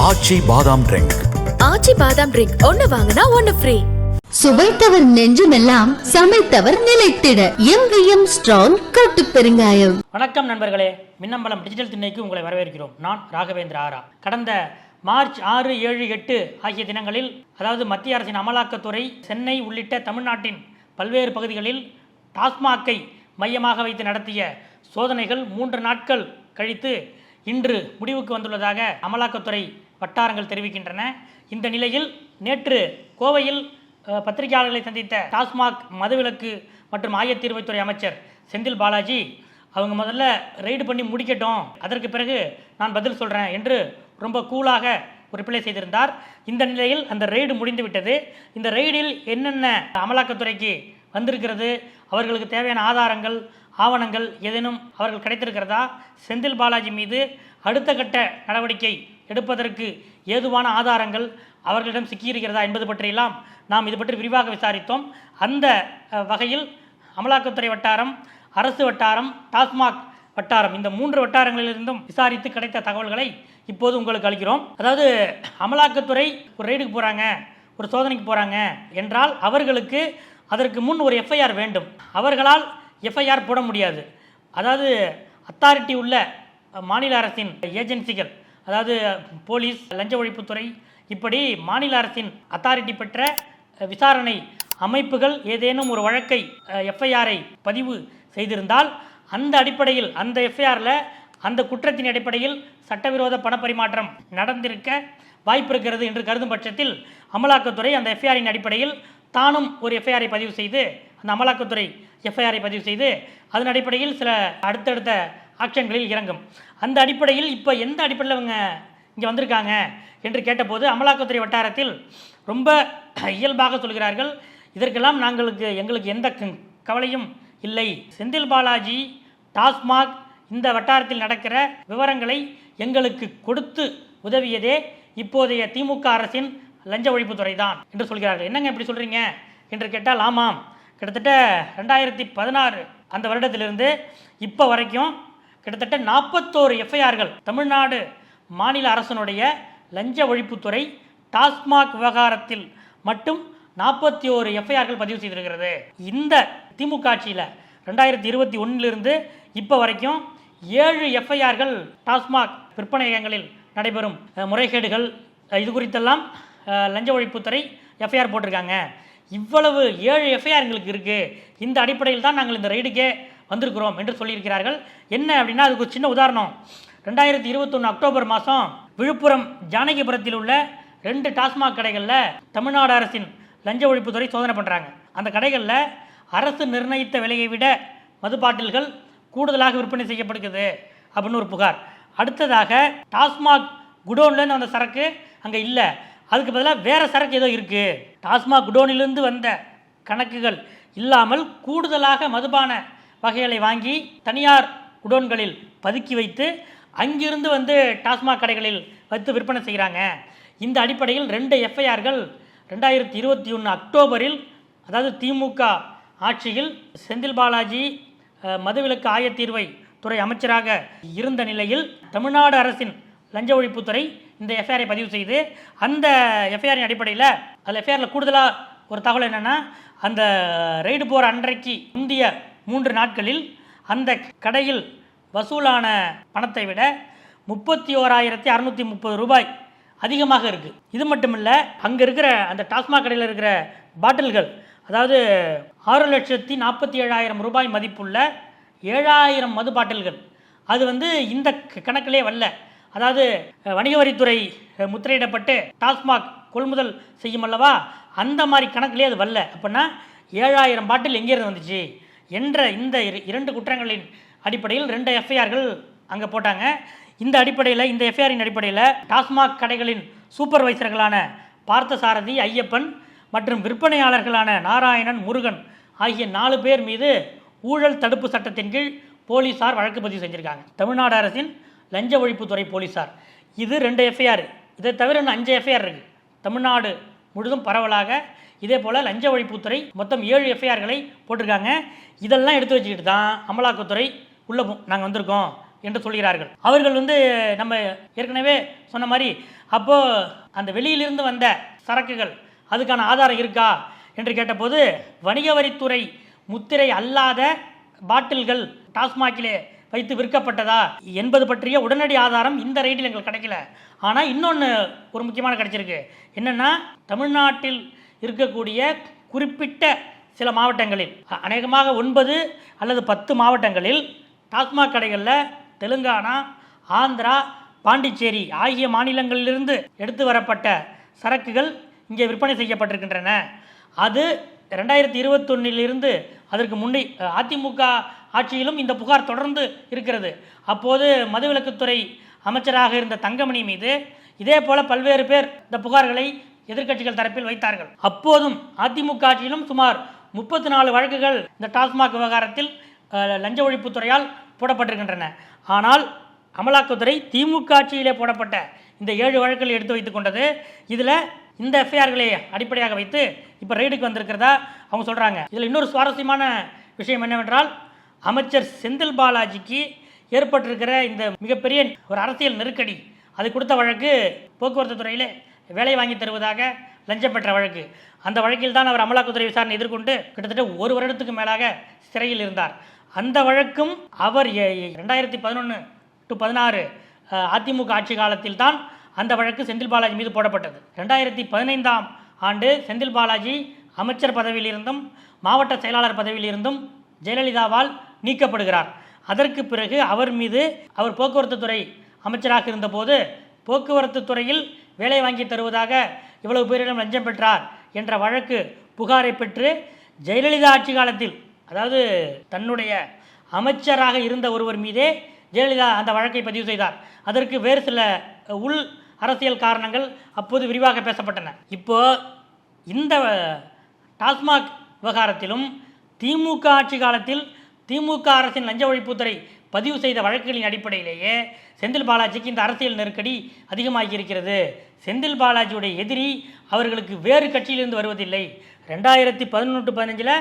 ஆச்சி பாதாம் ட்ரிங்க் ஆச்சி பாதாம் ட்ரிங்க் ஒன்னு வாங்கினா ஒன்னு ஃப்ரீ சுவைத்தவர் நெஞ்சுமெல்லாம் சமைத்தவர் நிலைத்திட. எங்கேயும் ஸ்ட்ராங் கட்டு பெருங்காயம். வணக்கம் நண்பர்களே. மின்னம்பலம் டிஜிட்டல் திண்ணைக்கு உங்களை வரவேற்கிறோம். நான் ராகவேந்திர ஆரா. கடந்த மார்ச் ஆறு ஏழு எட்டு ஆகிய தினங்களில் அதாவது மத்திய அரசின் அமலாக்கத்துறை சென்னை உள்ளிட்ட தமிழ்நாட்டின் பல்வேறு பகுதிகளில் டாஸ்மாக்கை மையமாக வைத்து நடத்திய சோதனைகள் மூன்று நாட்கள் கழித்து இன்று முடிவுக்கு வந்துள்ளதாக அமலாக்கத்துறை வட்டாரங்கள் தெரிவிக்கின்றன. இந்த நிலையில் நேற்று கோவையில் பத்திரிகையாளர்களை சந்தித்த டாஸ்மாக் மதுவிலக்கு மற்றும் ஆயத்தீர்வைத்துறை அமைச்சர் செந்தில் பாலாஜி அவங்க முதல்ல ரெய்டு பண்ணி முடிக்கட்டும். அதற்கு பிறகு நான் பதில் சொல்கிறேன் என்று ரொம்ப கூலாக ஒரு ரிப்ளை செய்திருந்தார். இந்த நிலையில் அந்த ரெய்டு முடிந்து விட்டது இந்த ரெய்டில் என்னென்ன அமலாக்கத்துறைக்கு வந்திருக்கிறது அவர்களுக்கு தேவையான ஆதாரங்கள் ஆவணங்கள் ஏதேனும் அவர்கள் கிடைத்திருக்கிறதா? செந்தில் பாலாஜி மீது அடுத்த கட்ட நடவடிக்கை எடுப்பதற்கு ஏதுவான ஆதாரங்கள் அவர்களிடம் சிக்கியிருக்கிறதா என்பது பற்றியெல்லாம் நாம் இது பற்றி விரிவாக விசாரித்தோம். அந்த வகையில் அமலாக்கத்துறை வட்டாரம் அரசு வட்டாரம் டாஸ்மாக் வட்டாரம் இந்த மூன்று வட்டாரங்களிலிருந்தும் விசாரித்து கிடைத்த தகவல்களை இப்போது உங்களுக்கு அளிக்கிறோம். அதாவது அமலாக்கத்துறை ஒரு ரெய்டுக்கு போகிறாங்க ஒரு சோதனைக்கு போகிறாங்க என்றால் அவர்களுக்கு அதற்கு முன் ஒரு எஃப்ஐஆர் வேண்டும். அவர்களால் எஃப்ஐஆர் போட முடியாது. அதாவது அத்தாரிட்டி உள்ள மாநில அரசின் ஏஜென்சிகள் அதாவது போலீஸ் லஞ்ச ஒழிப்புத்துறை இப்படி மாநில அரசின் அத்தாரிட்டி பெற்ற விசாரணை அமைப்புகள் ஏதேனும் ஒரு வழக்கை எஃப்ஐஆரை பதிவு செய்திருந்தால் அந்த அடிப்படையில் அந்த எஃப்ஐஆரில் அந்த குற்றத்தின் அடிப்படையில் சட்டவிரோத பணப்பரிமாற்றம் நடந்திருக்க வாய்ப்பு இருக்கிறது என்று கருதும் பட்சத்தில் அமலாக்கத்துறை அந்த எஃப்ஐஆரின் அடிப்படையில் தானும் ஒரு எஃப்ஐஆரை பதிவு செய்து அந்த அமலாக்கத்துறை எஃப்ஐஆரை பதிவு செய்து அதன் அடிப்படையில் சில அடுத்தடுத்த ஆக்ஷன்களில் இறங்கும். அந்த அடிப்படையில் இப்போ எந்த அடிப்படையில் அவங்க இங்கே வந்திருக்காங்க என்று கேட்டபோது அமலாக்கத்துறை வட்டாரத்தில் ரொம்ப இயல்பாக சொல்கிறார்கள் இதற்கெல்லாம் நாங்களுக்கு எங்களுக்கு எந்த கவலையும் இல்லை. செந்தில் பாலாஜி டாஸ்மாக் இந்த வட்டாரத்தில் நடக்கிற விவரங்களை எங்களுக்கு கொடுத்து உதவியதே இப்போதைய திமுக அரசின் லஞ்ச ஒழிப்புத்துறை தான் என்று சொல்கிறார்கள். என்னங்க இப்படி சொல்கிறீங்க என்று கேட்டால் ஆமாம். கிட்டத்தட்ட ரெண்டாயிரத்தி பதினாறு அந்த வருடத்திலிருந்து இப்போ வரைக்கும் கிட்டத்தட்ட நாற்பத்தோரு எஃப்ஐஆர்கள் தமிழ்நாடு மாநில அரசனுடைய லஞ்ச ஒழிப்புத்துறை டாஸ்மாக் விவகாரத்தில் மட்டும் நாற்பத்தி ஓரு எஃப்ஐஆர்கள் பதிவு செய்திருக்கிறது. இந்த திமுக ஆட்சியில் ரெண்டாயிரத்தி இருபத்தி ஒன்றிலிருந்து இப்போ வரைக்கும் ஏழு எஃப்ஐஆர்கள் டாஸ்மாக் விற்பனையகங்களில் நடைபெறும் முறைகேடுகள் இது குறித்தெல்லாம் லஞ்ச ஒழிப்புத்துறை எஃப்ஐஆர் போட்டிருக்காங்க. இவ்வளவு ஏழு எஃப்ஐஆர் எங்களுக்கு இருக்குது இந்த அடிப்படையில் தான் நாங்கள் இந்த ரைடுக்கே வந்திருக்கிறோம் என்று சொல்லியிருக்கிறார்கள். என்ன அப்படின்னா அதுக்கு ஒரு சின்ன உதாரணம். ரெண்டாயிரத்தி இருபத்தொன்று அக்டோபர் மாதம் விழுப்புரம் ஜானகிபுரத்தில் உள்ள ரெண்டு டாஸ்மாக் கடைகளில் தமிழ்நாடு அரசின் லஞ்ச ஒழிப்புத்துறை சோதனை பண்ணுறாங்க அந்த கடைகளில் அரசு நிர்ணயித்த விலையை விட மது பாட்டில்கள் கூடுதலாக விற்பனை செய்யப்படுகிறது அப்படின்னு ஒரு புகார். அடுத்ததாக டாஸ்மாக் குடோன்லேருந்து வந்த சரக்கு அங்கே இல்லை. அதுக்கு பதிலாக வேறு சரக்கு ஏதோ இருக்குது டாஸ்மாக் குடோனிலிருந்து வந்த கணக்குகள் இல்லாமல் கூடுதலாக மதுபான வகைகளை வாங்கி தனியார் குடோன்களில் பதுக்கி வைத்து அங்கிருந்து வந்து டாஸ்மாக் கடைகளில் வைத்து விற்பனை செய்கிறாங்க இந்த அடிப்படையில் ரெண்டு எஃப்ஐஆர்கள் ரெண்டாயிரத்தி இருபத்தி ஒன்று அக்டோபரில் அதாவது திமுக ஆட்சியில் செந்தில் பாலாஜி மதுவிலக்கு ஆயத்தீர்வை துறை அமைச்சராக இருந்த நிலையில் தமிழ்நாடு அரசின் லஞ்ச ஒழிப்புத்துறை இந்த எஃப்ஐஆரை பதிவு செய்து அந்த எஃப்ஐஆரின் அடிப்படையில் அதில் எஃப்ஐஆரில் கூடுதலாக ஒரு தகவல் என்னென்னா அந்த ரெய்டு போகிற அன்றைக்கு முந்தைய மூன்று நாட்களில் அந்த கடையில் வசூலான பணத்தை விட முப்பத்தி ஓராயிரத்தி அறநூற்றி முப்பது ரூபாய் அதிகமாக இருக்குது இது மட்டும் இல்லை அங்கே இருக்கிற அந்த டாஸ்மாக் கடையில் இருக்கிற பாட்டில்கள் அதாவது ஆறு லட்சத்தி நாற்பத்தி ஏழாயிரம் ரூபாய் மதிப்புள்ள ஏழாயிரம் மது பாட்டில்கள். அது வந்து இந்த க- கணக்கிலே வரல. அதாவது வணிக வரித்துறை முத்திரையிடப்பட்டு டாஸ்மாக் கொள்முதல் செய்யும் அல்லவா? அந்த மாதிரி கணக்கிலே அது வரல. அப்படின்னா ஏழாயிரம் பாட்டில் எங்கேருந்து வந்துச்சு? என்ற இந்த இரு- இரண்டு குற்றங்களின் அடிப்படையில் ரெண்டு எஃப்ஐஆர்கள் அங்கே போட்டாங்க. இந்த அடிப்படையில் இந்த எஃப்ஐஆரின் அடிப்படையில் டாஸ்மாக் கடைகளின் சூப்பர்வைசர்களான பார்த்தசாரதி ஐயப்பன் மற்றும் விற்பனையாளர்களான நாராயணன் முருகன் ஆகிய நாலு பேர் மீது ஊழல் தடுப்பு சட்டத்தின் கீழ் போலீசார் வழக்கு பதிவு செஞ்சுருக்காங்க. தமிழ்நாடு அரசின் லஞ்ச ஒழிப்புத்துறை போலீஸார் இது ரெண்டு எஃப்ஐஆர் இதை தவிர இன்னும் அஞ்சு எஃப்ஐஆர் இருக்குது தமிழ்நாடு முழுதும் பரவலாக இதே போல் லஞ்ச ஒழிப்புத்துறை மொத்தம் ஏழு எஃப்ஐஆர்களை போட்டிருக்காங்க. இதெல்லாம் எடுத்து வச்சுக்கிட்டு தான் அமலாக்கத்துறை உள்ளே நாங்கள் வந்திருக்கோம் என்று சொல்கிறார்கள். அவர்கள் வந்து நம்ம ஏற்கனவே சொன்ன மாதிரி அப்போ அந்த வெளியிலிருந்து வந்த சரக்குகள் அதுக்கான ஆதாரம் இருக்கா என்று கேட்டபோது வணிக வரித்துறை முத்திரை அல்லாத பாட்டில்கள் டாஸ்மாகிலே வைத்து விற்கப்பட்டதா என்பது பற்றிய உடனடி ஆதாரம் இந்த ரைடில் எங்களுக்கு கிடைக்கல. ஆனால் இன்னொன்று ஒரு முக்கியமான கிடைச்சிருக்கு. என்னென்னா தமிழ்நாட்டில் இருக்கக்கூடிய குறிப்பிட்ட சில மாவட்டங்களில் அநேகமாக ஒன்பது அல்லது பத்து மாவட்டங்களில் டாஸ்மாக் கடைகளில் தெலுங்கானா ஆந்திரா பாண்டிச்சேரி ஆகிய மாநிலங்களிலிருந்து எடுத்து வரப்பட்ட சரக்குகள் இங்கே விற்பனை செய்யப்பட்டிருக்கின்றன. அது ரெண்டாயிரத்தி இருபத்தொன்னிலிருந்து அதற்கு முன்னே அதிமுக ஆட்சியிலும் இந்த புகார் தொடர்ந்து இருக்கிறது. அப்போது மதுவிலக்குத்துறை அமைச்சராக இருந்த தங்கமணி மீது இதே போல பல்வேறு பேர் இந்த புகார்களை எதிர்க்கட்சிகள் தரப்பில் வைத்தார்கள். அப்போதும் அதிமுக ஆட்சியிலும் சுமார் முப்பத்தி நாலு வழக்குகள் இந்த டாஸ்மாக் விவகாரத்தில் லஞ்ச ஒழிப்புத்துறையால் போடப்பட்டிருக்கின்றன. ஆனால் அமலாக்கத்துறை திமுக ஆட்சியிலே போடப்பட்ட இந்த ஏழு வழக்குகளை எடுத்து வைத்துக் கொண்டது. இதில் இந்த எஃப்ஐஆர்களை அடிப்படையாக வைத்து இப்போ ரெய்டுக்கு வந்திருக்கிறதா அவங்க சொல்கிறாங்க இதில் இன்னொரு சுவாரஸ்யமான விஷயம் என்னவென்றால் அமைச்சர் செந்தில் பாலாஜிக்கு ஏற்பட்டிருக்கிற இந்த மிகப்பெரிய ஒரு அரசியல் நெருக்கடி அது கொடுத்த வழக்கு போக்குவரத்து துறையிலே வேலை வாங்கி தருவதாக லஞ்சம் பெற்ற வழக்கு. அந்த வழக்கில் தான் அவர் அமலாக்கத்துறை விசாரணை எதிர்கொண்டு கிட்டத்தட்ட ஒரு வருடத்துக்கு மேலாக சிறையில் இருந்தார். அந்த வழக்கும் அவர் ரெண்டாயிரத்தி பதினொன்று டு பதினாறு அதிமுக ஆட்சி காலத்தில் தான் அந்த வழக்கு செந்தில் பாலாஜி மீது போடப்பட்டது. ரெண்டாயிரத்தி பதினைந்தாம் ஆண்டு செந்தில் பாலாஜி அமைச்சர் பதவியில் இருந்தும் மாவட்ட செயலாளர் பதவியில் இருந்தும் ஜெயலலிதாவால் நீக்கப்படுகிறார். அதற்கு பிறகு அவர் மீது அவர் போக்குவரத்து துறை அமைச்சராக இருந்தபோது போக்குவரத்து துறையில் வேலை வாங்கி தருவதாக இவ்வளவு பேரிடம் லஞ்சம் பெற்றார் என்ற வழக்கு புகாரை பெற்று ஜெயலலிதா ஆட்சி காலத்தில் அதாவது தன்னுடைய அமைச்சராக இருந்த ஒருவர் மீதே ஜெயலலிதா அந்த வழக்கை பதிவு செய்தார். அதற்கு வேறு சில உள் அரசியல் காரணங்கள் அப்போது விரிவாக பேசப்பட்டன. இப்போ இந்த டாஸ்மாக் விவகாரத்திலும் திமுக ஆட்சி காலத்தில் திமுக அரசின் லஞ்ச ஒழிப்புத்துறை பதிவு செய்த வழக்குகளின் அடிப்படையிலேயே செந்தில் பாலாஜிக்கு இந்த அரசியல் நெருக்கடி அதிகமாகி இருக்கிறது செந்தில் பாலாஜியுடைய எதிரி அவர்களுக்கு வேறு கட்சியிலிருந்து வருவதில்லை. ரெண்டாயிரத்தி பதினொன்று பதினஞ்சில்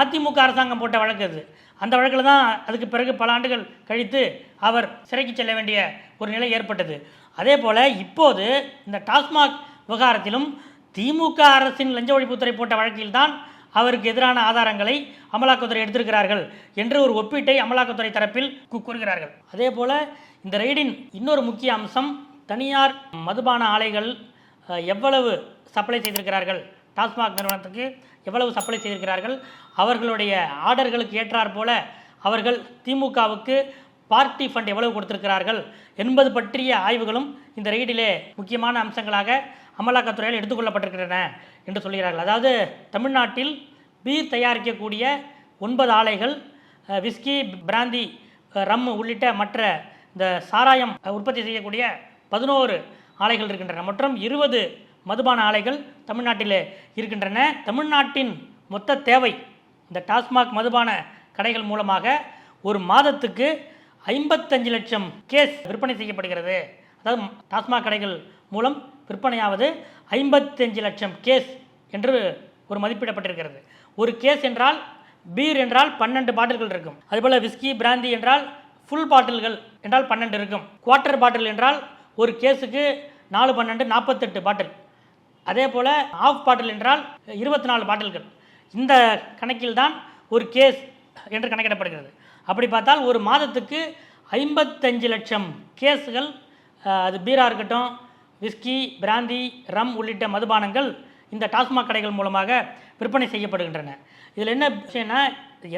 அதிமுக அரசாங்கம் போட்ட வழக்கு அது. அந்த வழக்கில் தான் அதுக்கு பிறகு பல ஆண்டுகள் கழித்து அவர் சிறைக்கு செல்ல வேண்டிய ஒரு நிலை ஏற்பட்டது. அதே போல் இப்போது இந்த டாஸ்மாக் விவகாரத்திலும் திமுக அரசின் லஞ்ச ஒழிப்புத்துறை போட்ட வழக்கில்தான் அவருக்கு எதிரான ஆதாரங்களை அமலாக்கத்துறை எடுத்திருக்கிறார்கள் என்று ஒரு ஒப்பீட்டை அமலாக்கத்துறை தரப்பில் கு- கூறுகிறார்கள். அதே போல் இந்த ரெய்டின் இன்னொரு முக்கிய அம்சம் தனியார் மதுபான ஆலைகள் எவ்வளவு சப்ளை செய்திருக்கிறார்கள்? டாஸ்மாக் நிறுவனத்துக்கு எவ்வளவு சப்ளை செய்திருக்கிறார்கள்? அவர்களுடைய ஆர்டர்களுக்கு ஏற்றாற் போல அவர்கள் திமுகவுக்கு பார்ட்டி ஃபண்ட் எவ்வளவு கொடுத்திருக்கிறார்கள்? என்பது பற்றிய ஆய்வுகளும் இந்த ரெய்டிலே முக்கியமான அம்சங்களாக அமலாக்கத்துறையால் எடுத்துக்கொள்ளப்பட்டிருக்கின்றன என்று சொல்கிறார்கள். அதாவது தமிழ்நாட்டில் பீர் தயாரிக்கக்கூடிய ஒன்பது ஆலைகள் விஸ்கி பிராந்தி ரம் உள்ளிட்ட மற்ற இந்த சாராயம் உற்பத்தி செய்யக்கூடிய பதினோரு ஆலைகள் இருக்கின்றன. மற்றும் இருபது மதுபான ஆலைகள் தமிழ்நாட்டில் இருக்கின்றன. தமிழ்நாட்டின் மொத்த தேவை இந்த டாஸ்மாக் மதுபான கடைகள் மூலமாக ஒரு மாதத்துக்கு ஐம்பத்தஞ்சு லட்சம் கேஸ் விற்பனை செய்யப்படுகிறது. அதாவது டாஸ்மாக் கடைகள் மூலம் விற்பனையாவது ஐம்பத்தஞ்சு லட்சம் கேஸ் என்று ஒரு மதிப்பிடப்பட்டிருக்கிறது. ஒரு கேஸ் என்றால் பீர் என்றால் பன்னெண்டு பாட்டில்கள் இருக்கும். அதுபோல் விஸ்கி பிராந்தி என்றால் ஃபுல் பாட்டில்கள் என்றால் பன்னெண்டு இருக்கும். குவார்ட்டர் பாட்டில் என்றால் ஒரு கேஸுக்கு நாலு பன்னெண்டு நாற்பத்தெட்டு பாட்டில். அதே போல் ஆஃப் பாட்டில் என்றால் இருபத்தி நாலு பாட்டில்கள். இந்த கணக்கில் தான் ஒரு கேஸ் என்று கணக்கிடப்படுகிறது. அப்படி பார்த்தால் ஒரு மாதத்துக்கு ஐம்பத்தஞ்சு லட்சம் கேஸுகள் அது பீராக இருக்கட்டும் விஸ்கி பிராந்தி ரம் உள்ளிட்ட மதுபானங்கள் இந்த டாஸ்மாக் கடைகள் மூலமாக விற்பனை செய்யப்படுகின்றன. இதில் என்ன விஷயம்னா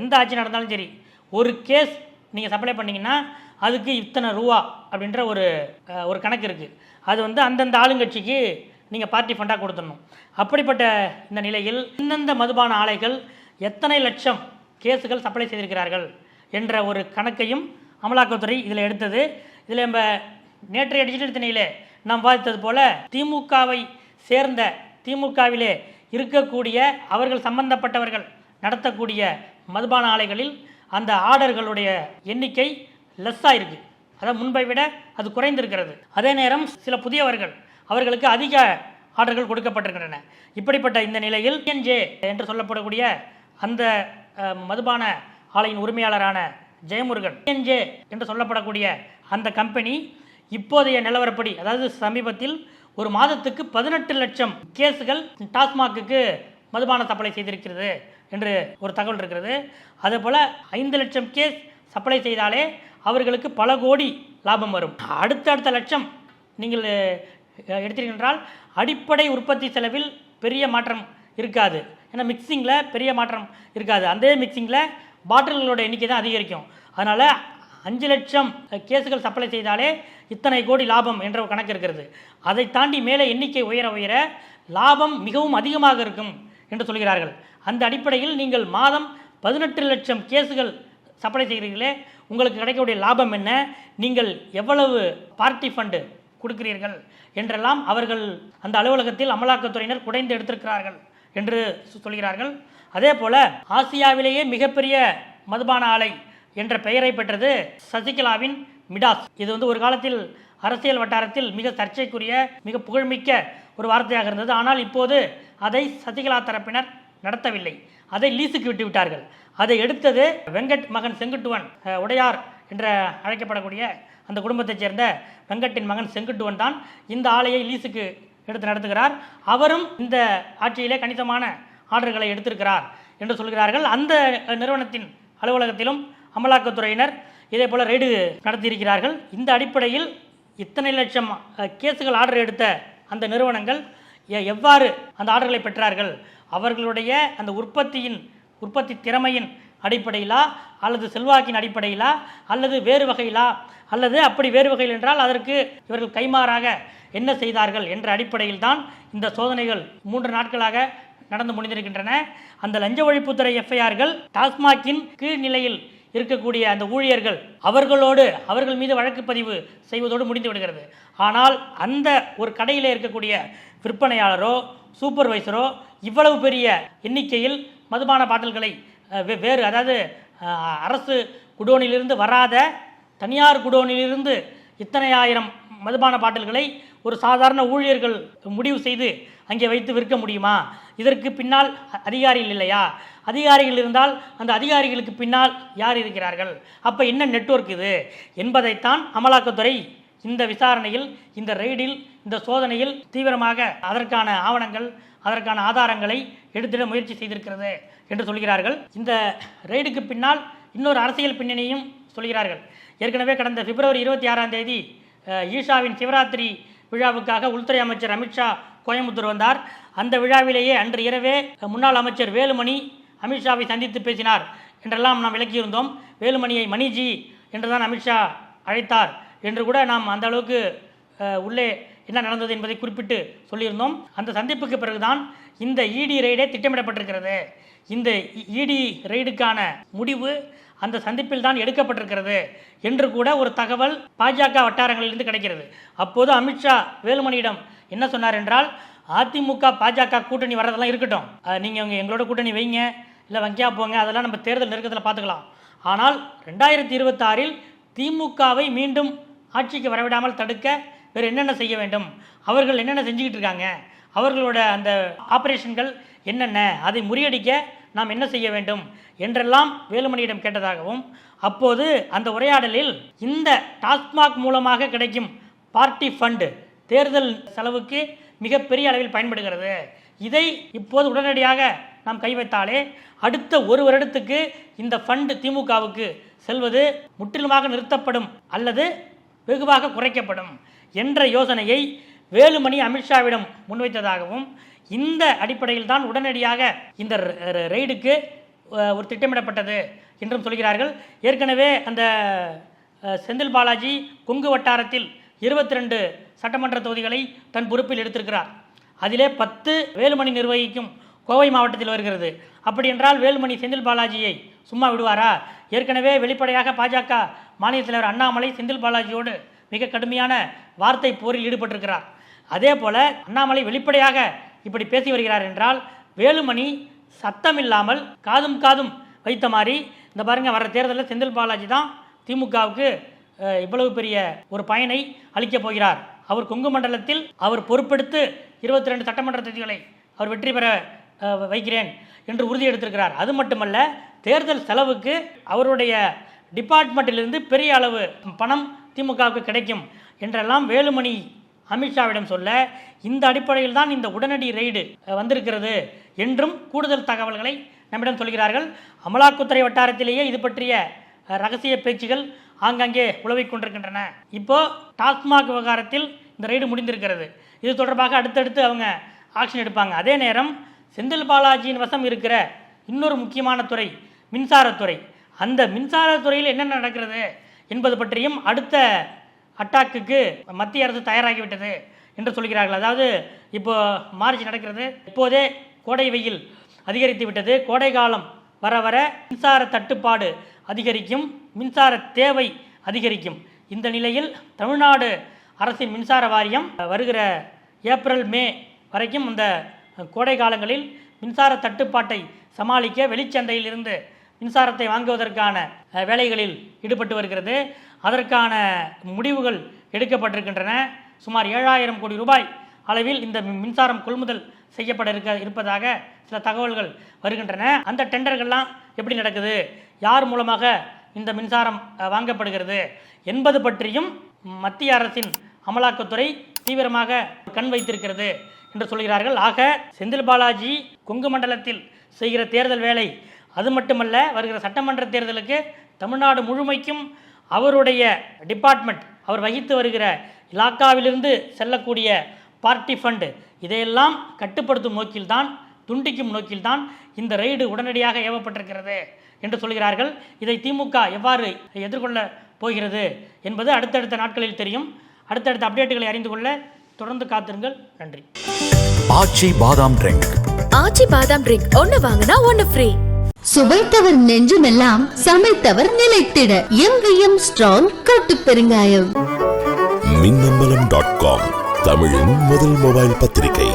எந்த ஆட்சி நடந்தாலும் சரி ஒரு கேஸ் நீங்கள் சப்ளை பண்ணிங்கன்னா அதுக்கு இத்தனை ரூபா அப்படின்ற ஒரு ஒரு கணக்கு இருக்குது அது வந்து அந்தந்த ஆளுங்கட்சிக்கு நீங்கள் பார்ட்டி ஃபண்டாக கொடுத்துடணும். அப்படிப்பட்ட இந்த நிலையில் இந்தந்த மதுபான ஆலைகள் எத்தனை லட்சம் கேஸுகள் சப்ளை செய்திருக்கிறார்கள் என்ற ஒரு கணக்கையும் அமலாக்கத்துறை இதில் எடுத்தது. இதில் நம்ம நேற்றைய டிஜிட்டல் திணையிலே நாம் விவாதித்தது போல திமுகவை சேர்ந்த திமுகவிலே இருக்கக்கூடிய அவர்கள் சம்பந்தப்பட்டவர்கள் நடத்தக்கூடிய மதுபான ஆலைகளில் அந்த ஆர்டர்களுடைய எண்ணிக்கை லெஸ்ஸாக இருக்குது அதாவது முன்பை விட அது குறைந்திருக்கிறது. அதே நேரம் சில புதியவர்கள் அவர்களுக்கு அதிக ஆர்டர்கள் கொடுக்கப்பட்டிருக்கின்றன. இப்படிப்பட்ட இந்த நிலையில் என்ஜே என்று சொல்லப்படக்கூடிய அந்த மதுபான ஆலையின் உரிமையாளரான ஜெயமுருகன் என்ஜே என்று சொல்லப்படக்கூடிய அந்த கம்பெனி இப்போதைய நிலவரப்படி அதாவது சமீபத்தில் ஒரு மாதத்துக்கு பதினெட்டு லட்சம் கேஸுகள் டாஸ்மாகுக்கு மதுபான சப்ளை செய்திருக்கிறது என்று ஒரு தகவல் இருக்கிறது. அதே போல் ஐந்து லட்சம் கேஸ் சப்ளை செய்தாலே அவர்களுக்கு பல கோடி லாபம் வரும். அடுத்தடுத்த லட்சம் நீங்கள் அஹ், எடுத்தீர்கள் என்றால் அடிப்படை உற்பத்தி செலவில் பெரிய மாற்றம் இருக்காது. ஏன்னா மிக்சிங்கில் பெரிய மாற்றம் இருக்காது. அந்த மிக்சிங்கில் பாட்டில்களோட எண்ணிக்கை தான் அதிகரிக்கும். அதனால் அஞ்சு லட்சம் கேஸுகள் சப்ளை செய்தாலே இத்தனை கோடி லாபம் என்ற கணக்கு இருக்கிறது. அதை தாண்டி மேலே எண்ணிக்கை உயர உயர லாபம் மிகவும் அதிகமாக இருக்கும் என்று சொல்கிறார்கள். அந்த அடிப்படையில் நீங்கள் மாதம் பதினெட்டு லட்சம் கேஸுகள் சப்ளை செய்கிறீர்களே உங்களுக்கு கிடைக்கக்கூடிய லாபம் என்ன? நீங்கள் எவ்வளவு பார்ட்டி ஃபண்டு கொடுக்கிறீர்கள் என்றெல்லாம் அவர்கள் அந்த அலுவலகத்தில் அமலாக்கத்துறையினர் குடைந்து எடுத்திருக்கிறார்கள் என்று சொ- சொல்கிறார்கள். அதே போல் ஆசியாவிலேயே மிகப்பெரிய மதுபான ஆலை என்ற பெயரை பெற்றது சசிகலாவின் மிடாஸ். இது வந்து ஒரு காலத்தில் அரசியல் வட்டாரத்தில் மிக சர்ச்சைக்குரிய மிக புகழ்மிக்க ஒரு வார்த்தையாக இருந்தது. ஆனால் இப்போது அதை சசிகலா தரப்பினர் நடத்தவில்லை. அதை லீஸுக்கு விட்டு விட்டார்கள். அதை எடுத்தது வெங்கட் மகன் செங்குட்டுவன் உடையார் என்ற அழைக்கப்படக்கூடிய அந்த குடும்பத்தைச் சேர்ந்த வெங்கட்டின் மகன் செங்குட்டுவன் தான் இந்த ஆலையை லீஸுக்கு எடுத்து நடத்துகிறார். அவரும் இந்த ஆட்சியிலே கணிசமான ஆர்டர்களை எடுத்திருக்கிறார் என்று சொல்கிறார்கள். அந்த நிறுவனத்தின் அலுவலகத்திலும் அமலாக்கத்துறையினர் இதே போல் ரெய்டு நடத்தியிருக்கிறார்கள். இந்த அடிப்படையில் இத்தனை லட்சம் கேஸுகள் ஆர்டர் எடுத்த அந்த நிறுவனங்கள் எ- எவ்வாறு அந்த ஆர்டர்களை பெற்றார்கள்? அவர்களுடைய அந்த உற்பத்தியின் உற்பத்தி திறமையின் அடிப்படையிலா? அல்லது செல்வாக்கின் அடிப்படையிலா? அல்லது வேறு வகையிலா? அல்லது அப்படி வேறு வகையில் என்றால் அதற்கு இவர்கள் கைமாறாக என்ன செய்தார்கள் என்ற அடிப்படையில் தான் இந்த சோதனைகள் மூன்று நாட்களாக நடந்து முடிந்திருக்கின்றன. அந்த லஞ்ச ஒழிப்புத்துறை எஃப்ஐஆர்கள் டாஸ்மாகின் கீழ்நிலையில் இருக்கக்கூடிய அந்த ஊழியர்கள் அவர்களோடு அவர்கள் மீது வழக்கு பதிவு செய்வதோடு முடிந்து விடுகிறது. ஆனால் அந்த ஒரு கடையில் இருக்கக்கூடிய விற்பனையாளரோ சூப்பர்வைசரோ இவ்வளவு பெரிய எண்ணிக்கையில் மதுபான பாட்டில்களை வே- வேறு அதாவது அரசு குடோனிலிருந்து வராத தனியார் குடோனிலிருந்து இத்தனை ஆயிரம் மதுபான பாட்டில்களை ஒரு சாதாரண ஊழியர்கள் முடிவு செய்து அங்கே வைத்து விற்க முடியுமா? இதற்கு பின்னால் அதிகாரிகள் இல்லையா? அதிகாரிகள் இருந்தால் அந்த அதிகாரிகளுக்கு பின்னால் யார் இருக்கிறார்கள்? அப்போ என்ன நெட்ஒர்க் இது? என்பதைத்தான் அமலாக்கத்துறை இந்த விசாரணையில் இந்த ரெய்டில் இந்த சோதனையில் தீவிரமாக அதற்கான ஆவணங்கள் அதற்கான ஆதாரங்களை எடுத்திட முயற்சி செய்திருக்கிறது என்று சொல்கிறார்கள். இந்த ரெய்டுக்கு பின்னால் இன்னொரு அரசியல் பின்னணியும் சொல்கிறார்கள். ஏற்கனவே கடந்த பிப்ரவரி இருபத்தி ஆறாம் தேதி ஈஷாவின் சிவராத்திரி விழாவுக்காக உள்துறை அமைச்சர் அமித்ஷா கோயம்புத்தூர் வந்தார். அந்த விழாவிலேயே அன்று இரவே முன்னாள் அமைச்சர் வேலுமணி அமித்ஷாவை சந்தித்து பேசினார். என்றெல்லாம் நாம் விளக்கியிருந்தோம். வேலுமணியை மணிஜி என்றுதான் அமித்ஷா அழைத்தார். என்று கூட நாம் அந்த அளவுக்கு உள்ளே என்ன நடந்தது என்பதை குறிப்பிட்டு சொல்லியிருந்தோம். அந்த சந்திப்புக்கு பிறகுதான் இந்த இடி ரெய்டே திட்டமிடப்பட்டிருக்கிறது. இந்த இடி ரெய்டுக்கான முடிவு அந்த சந்திப்பில் தான் எடுக்கப்பட்டிருக்கிறது என்று கூட ஒரு தகவல் பாஜக வட்டாரங்களிலிருந்து கிடைக்கிறது. அப்போது அமித்ஷா வேலுமணியிடம் என்ன சொன்னார் என்றால் அதிமுக பாஜக கூட்டணி வர்றதெல்லாம் இருக்கட்டும். நீங்கள் எங்களோட கூட்டணி வைங்க. இல்லை வங்கியா போங்க. அதெல்லாம் நம்ம தேர்தல் நெருக்கத்தில் பார்த்துக்கலாம் ஆனால் ரெண்டாயிரத்தி இருபத்தாறில் திமுகவை மீண்டும் ஆட்சிக்கு வரவிடாமல் தடுக்க வேறு என்னென்ன செய்ய வேண்டும்? அவர்கள் என்னென்ன செஞ்சுக்கிட்டு இருக்காங்க? அவர்களோட அந்த ஆப்ரேஷன்கள் என்னென்ன? அதை முறியடிக்க நாம் என்ன செய்ய வேண்டும் என்றெல்லாம் வேலுமணியிடம் கேட்டதாகவும் அப்போது அந்த உரையாடலில் இந்த டாஸ்மாக் மூலமாக கிடைக்கும் பார்ட்டி ஃபண்டு தேர்தல் செலவுக்கு மிகப்பெரிய அளவில் பயன்படுகிறது. இதை இப்போது உடனடியாக நாம் கை வைத்தாலே அடுத்த ஒரு வருடத்துக்கு இந்த ஃபண்டு திமுகவுக்கு செல்வது முற்றிலுமாக நிறுத்தப்படும் அல்லது வெகுவாக குறைக்கப்படும் என்ற யோசனையை வேலுமணி அமித்ஷாவிடம் முன்வைத்ததாகவும் இந்த அடிப்படையில் தான் உடனடியாக இந்த ரெய்டுக்கு ஒரு திட்டமிடப்பட்டது என்றும் சொல்கிறார்கள். ஏற்கனவே அந்த செந்தில் பாலாஜி கொங்கு வட்டாரத்தில் இருபத்தி ரெண்டு சட்டமன்ற தொகுதிகளை தன் பொறுப்பில் எடுத்திருக்கிறார். அதிலே பத்து வேலுமணி நிர்வகிக்கும் கோவை மாவட்டத்தில் வருகிறது. அப்படி என்றால் வேலுமணி செந்தில் பாலாஜியை சும்மா விடுவாரா? ஏற்கனவே வெளிப்படையாக பாஜக மாநில தலைவர் அண்ணாமலை செந்தில் பாலாஜியோடு மிக கடுமையான வார்த்தை போரில் ஈடுபட்டிருக்கிறார். அதே போல அண்ணாமலை வெளிப்படையாக இப்படி பேசி வருகிறார் என்றால் வேலுமணி சத்தமில்லாமல் காதும் காதும் வைத்த மாதிரி இந்த பாருங்க வர தேர்தலில் செந்தில் பாலாஜி தான் திமுகவுக்கு இவ்வளவு பெரிய ஒரு பயனை அளிக்கப் போகிறார். அவர் கொங்கு மண்டலத்தில் அவர் பொறுப்பெடுத்து இருபத்தி ரெண்டு சட்டமன்ற தொகுதிகளை அவர் வெற்றி பெற வைக்கிறேன் என்று உறுதி எடுத்திருக்கிறார். அது மட்டுமல்ல தேர்தல் செலவுக்கு அவருடைய டிபார்ட்மெண்ட்டிலிருந்து பெரிய அளவு பணம் திமுகவுக்கு கிடைக்கும் என்றெல்லாம் வேலுமணி அமித்ஷாவிடம் சொல்ல இந்த அடிப்படையில் தான் இந்த உடனடி ரெய்டு வந்திருக்கிறது என்றும் கூடுதல் தகவல்களை நம்மிடம் சொல்கிறார்கள். அமலாக்கத்துறை வட்டாரத்திலேயே இது பற்றிய ரகசிய பேச்சுகள் ஆங்காங்கே உழவிக் கொண்டிருக்கின்றன. இப்போ டாஸ்மாக் விவகாரத்தில் இந்த ரெய்டு முடிந்திருக்கிறது. இது தொடர்பாக அடுத்தடுத்து அவங்க ஆக்ஷன் எடுப்பாங்க. அதே நேரம் செந்தில் பாலாஜியின் வசம் இருக்கிற இன்னொரு முக்கியமான துறை மின்சாரத்துறை. அந்த மின்சாரத்துறையில் என்னென்ன நடக்கிறது என்பது பற்றியும் அடுத்த அட்டாக்குக்கு மத்திய அரசு தயாராகிவிட்டது என்று சொல்கிறார்கள். அதாவது இப்போ மார்ச் நடக்கிறது. இப்போதே கோடை வெயில் அதிகரித்து விட்டது. கோடை காலம் வர வர மின்சார தட்டுப்பாடு அதிகரிக்கும். மின்சார தேவை அதிகரிக்கும். இந்த நிலையில் தமிழ்நாடு அரசின் மின்சார வாரியம் வருகிற ஏப்ரல் மே வரைக்கும் இந்த கோடை காலங்களில் மின்சார தட்டுப்பாட்டை சமாளிக்க வெளிச்சந்தையில் இருந்து மின்சாரத்தை வாங்குவதற்கான வேலைகளில் ஈடுபட்டு வருகிறது. அதற்கான முடிவுகள் எடுக்கப்பட்டிருக்கின்றன. சுமார் ஏழாயிரம் கோடி ரூபாய் அளவில் இந்த மின்சாரம் கொள்முதல் செய்யப்பட இருக்க இருப்பதாக சில தகவல்கள் வருகின்றன. அந்த டெண்டர்கள்லாம் எப்படி நடக்குது? யார் மூலமாக இந்த மின்சாரம் வாங்கப்படுகிறது? என்பது பற்றியும் மத்திய அரசின் அமலாக்கத்துறை தீவிரமாக கண் வைத்திருக்கிறது என்று சொல்கிறார்கள். ஆக செந்தில் பாலாஜி கொங்கு மண்டலத்தில் செய்கிற தேர்தல் வேலை அது மட்டுமல்ல வருகிற சட்டமன்ற தேர்தலுக்கு தமிழ்நாடு முழுமைக்கும் அவருடைய டிபார்ட்மெண்ட் அவர் வகித்து வருகிற இலாக்காவிலிருந்து செல்லக்கூடிய பார்ட்டி ஃபண்டு இதையெல்லாம் கட்டுப்படுத்தும் நோக்கில்தான் துண்டிக்கும் நோக்கில்தான் இந்த ரெய்டு உடனடியாக ஏவப்பட்டிருக்கிறது என்று சொல்கிறார்கள். இதை திமுக எவ்வாறு எதிர்கொள்ள போகிறது என்பது அடுத்தடுத்த நாட்களில் தெரியும். அடுத்தடுத்த அப்டேட்டுகளை அறிந்து கொள்ள தொடர்ந்து காத்திருங்கள். நன்றி. ஆச்சி பாதாம் ட்ரிங்க் ஆச்சி பாதாம் ட்ரிங்க் ஒன்னு வாங்கினா ஒன்னு ஃப்ரீ சுவைத்தவர் நெஞ்சுமெல்லாம் சமைத்தவர் நிலைத்திட. எங்கேயும் ஸ்ட்ராங் கட்டு பெருங்காயம். மின்னம்பலம் டாட் காம் தமிழின் முதல் மொபைல் பத்திரிகை.